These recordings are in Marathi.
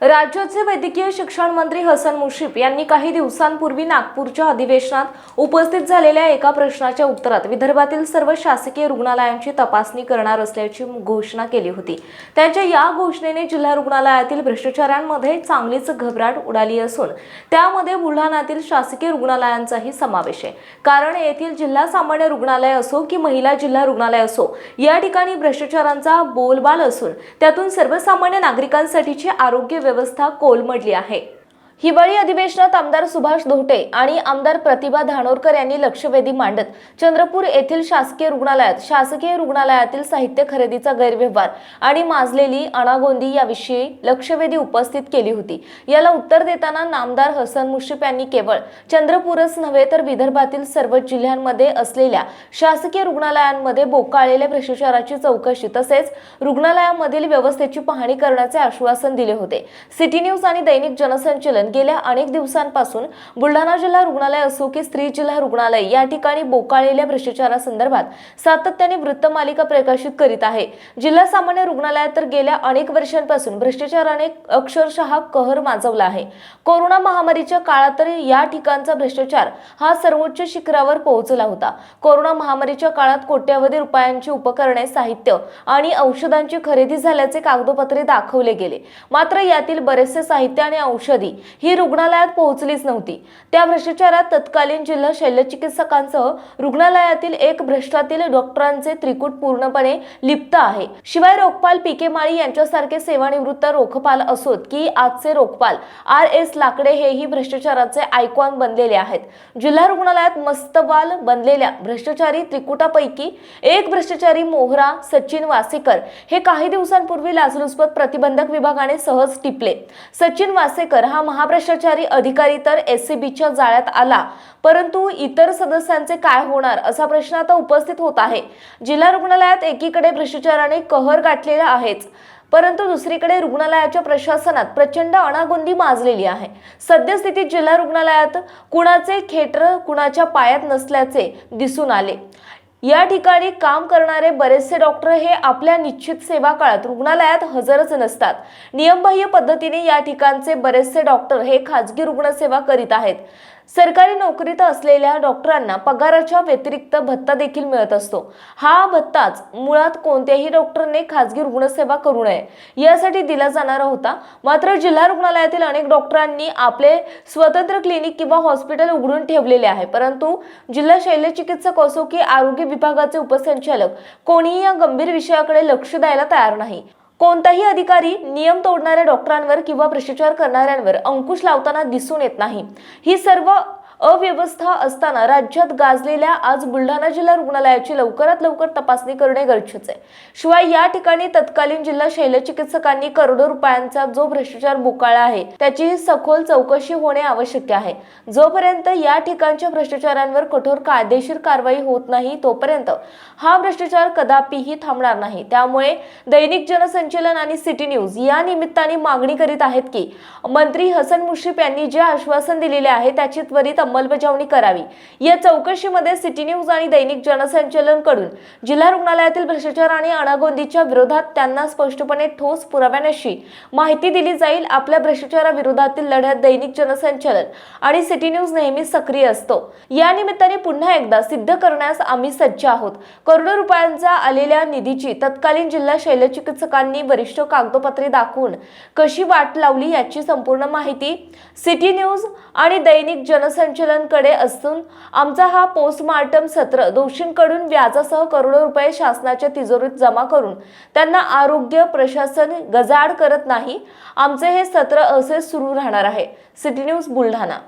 राज्याचे वैद्यकीय शिक्षण मंत्री हसन मुश्रीफ यांनी काही दिवसांपूर्वी नागपूरच्या अधिवेशनात उपस्थित झालेल्या एका प्रश्नाच्या उत्तरात विदर्भातील सर्व शासकीय रुग्णालयांची तपासणी करणार असल्याची घोषणा केली होती. त्यांच्या या घोषणेने जिल्हा रुग्णालयातील भ्रष्टाचारांमध्ये चांगलीच घबराट उडाली असून त्यामध्ये बुलढाण्यातील शासकीय रुग्णालयांचाही समावेश आहे. कारण येथील जिल्हा सामान्य रुग्णालय असो की महिला जिल्हा रुग्णालय असो या ठिकाणी भ्रष्टाचारांचा बोलबाल असून त्यातून सर्वसामान्य नागरिकांसाठीची आरोग्य व्यवस्था कोलमडली आहे. हिवाळी अधिवेशनात आमदार सुभाष धोटे आणि आमदार प्रतिभा धानोरकर यांनी लक्षवेधी मांडत चंद्रपूर येथील शासकीय रुग्णालयात शासकीय रुग्णालयातील साहित्य खरेदीचा गैरव्यवहार आणि माजलेली अणागोंदी याविषयी लक्षवेधी उपस्थित केली होती. याला उत्तर देताना नामदार हसन मुश्रीफ यांनी केवळ चंद्रपूरच नव्हे तर विदर्भातील सर्व जिल्ह्यांमध्ये असलेल्या शासकीय रुग्णालयांमध्ये बोकाळलेल्या भ्रष्टाचाराची चौकशी तसेच रुग्णालयामधील व्यवस्थेची पाहणी करण्याचे आश्वासन दिले होते. सिटी न्यूज आणि दैनिक जनसंचलन गेल्या अनेक दिवसांपासून बुलढाणा जिल्हा रुग्णालय असो की स्त्री जिल्हा रुग्णालय या ठिकाणी बोकाळलेल्या भ्रष्टाचारासंदर्भात सातत्याने वृत्तमालिका प्रकाशित करीत आहे. जिल्हा सामान्य रुग्णालयात तर गेल्या अनेक वर्षांपासून भ्रष्टाचाराने अक्षरशः कहर माजवला आहे. कोरोना महामारीच्या काळात तर या ठिकाणचा भ्रष्टाचार हा सर्वोच्च शिखरावर पोहोचला होता. कोरोना महामारीच्या काळात कोट्यवधी रुपयांची उपकरणे साहित्य आणि औषधांची खरेदी झाल्याचे कागदोपत्रे दाखवले गेले. मात्र यातील बरेचसे साहित्य आणि औषधी ही रुग्णालयात पोहोचलीच नव्हती. त्या भ्रष्टाचारात तत्कालीन जिल्हा शल्यचिकित्सकांसह रुग्णालयातील एक भ्रष्टातील डॉक्टरांचे त्रिकूट पूर्णपणे लिप्त आहे. शिवाय रोखपाल पी के माळी यांच्यासारखे सेवानिवृत्त रोखपाल असोत की आजचे रोखपाल आर एस लाकडे हेही भ्रष्टाचाराचे आयकॉन बनलेले आहेत. जिल्हा रुग्णालयात मस्तवाल बनलेल्या भ्रष्टाचारी त्रिकुटापैकी एक भ्रष्टाचारी मोहरा सचिन वासेकर हे काही दिवसांपूर्वी लाचलुचपत प्रतिबंधक विभागाने सहज टिपले. सचिन वासेकर हा महा महाभ्रष्टाचारी अधिकारी तर एससीबीच्या जाळ्यात आला. परंतु इतर सदस्यांचे काय होणार असा प्रश्न आता उपस्थित होत आहे. जिल्हा रुग्णालयात एकीकडे भ्रष्टाचाराने कहर गाठलेला आहेच. परंतु दुसरीकडे रुग्णालयाच्या प्रशासनात प्रचंड अनागोंदी माजलेली आहे. सद्यस्थितीत जिल्हा रुग्णालयात कुणाचे खेटर कुणाच्या पायात नसल्याचे दिसून आले. या ठिकाणी काम करणारे बरेचसे डॉक्टर हे आपल्या निश्चित सेवा काळात रुग्णालयात हजरच नसतात. नियमबाह्य पद्धतीने या ठिकाणचे बरेचसे डॉक्टर हे खाजगी रुग्णसेवा करीत आहेत. सरकारी नोकरीत असलेल्या डॉक्टरांना पगाराच्या व्यतिरिक्त भत्ता देखील मिळत असतो. हा भत्ताच मुळात कोणत्याही डॉक्टरने खाजगी रुग्णसेवा करू नये यासाठी दिला जाणारा होता. मात्र जिल्हा रुग्णालयातील अनेक डॉक्टरांनी आपले स्वतंत्र क्लिनिक किंवा हॉस्पिटल उघडून ठेवलेले आहे. परंतु जिल्हा शल्यचिकित्सक असो की आरोग्य विभागाचे उपसंचालक कोणीही या गंभीर विषयाकडे लक्ष द्यायला तयार नाही. कोणताही अधिकारी नियम तोडणाऱ्या डॉक्टरांवर किंवा भ्रष्टाचार करणाऱ्यांवर अंकुश लावताना दिसून येत नाही. ही सर्व अव्यवस्था असताना राज्यात गाजलेल्या आज बुलढाणा जिल्हा रुग्णालयाची लवकरात लवकर तपासणी करणे गरजेचे आहे. शिवाय या ठिकाणी तत्कालीन जिल्हा शैलचिकित्सकांनी करोडो रुपयांचा जो भ्रष्टाचार बोकाळला आहे त्याची सखोल चौकशी होणे आवश्यक आहे. जोपर्यंत या ठिकाणच्या भ्रष्टाचारांवर कठोर कायदेशीर कारवाई होत नाही तोपर्यंत हा भ्रष्टाचार कदापिही थांबणार नाही. त्यामुळे दैनिक जनसंचलन आणि सिटी न्यूज या निमित्ताने मागणी करीत आहेत की मंत्री हसन मुश्रीफ यांनी जे आश्वासन दिलेले आहे त्याची त्वरित अंमलबजावणी करावी. या चौकशीमध्ये सिटी न्यूज आणि दैनिक जनसंचलनकडून जिल्हा रुग्णालयातील भ्रष्टाचार आणि अनागोंदीच्या विरोधात त्यांना स्पष्टपणे ठोस पुराव्यानिशी माहिती दिली जाईल. आपल्या भ्रष्टाचाराविरोधातील लढ्यात दैनिक जनसंचलन आणि सिटी न्यूज नेहमी सक्रिय असतो. या निमित्ताने पुन्हा एकदा सिद्ध करण्यास आम्ही सज्ज आहोत. करोडो रुपयांचा आलेल्या निधीची तत्कालीन जिल्हा शल्यचिकित्सकांनी वरिष्ठ कागदोपत्रे दाखवून कशी वाट लावली याची संपूर्ण माहिती सिटी न्यूज आणि दैनिक संचलनकडे असून आमचा हा पोस्टमार्टम सत्र दोषींकडून व्याजासह करोडो रुपये शासनाच्या तिजोरीत जमा करून त्यांना आरोग्य प्रशासन गजाड करत नाही. आमचे हे सत्र असे सुरू राहणार आहे. City news Buldhana.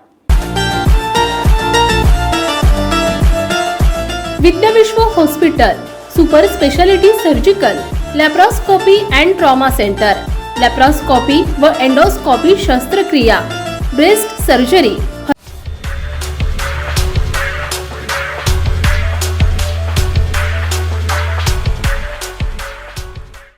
Vidyavishwa hospital super speciality surgical laparoscopy and trauma centre laparoscopy व एंडोस्कोपी शस्त्रक्रिया ब्रेस्ट सर्जरी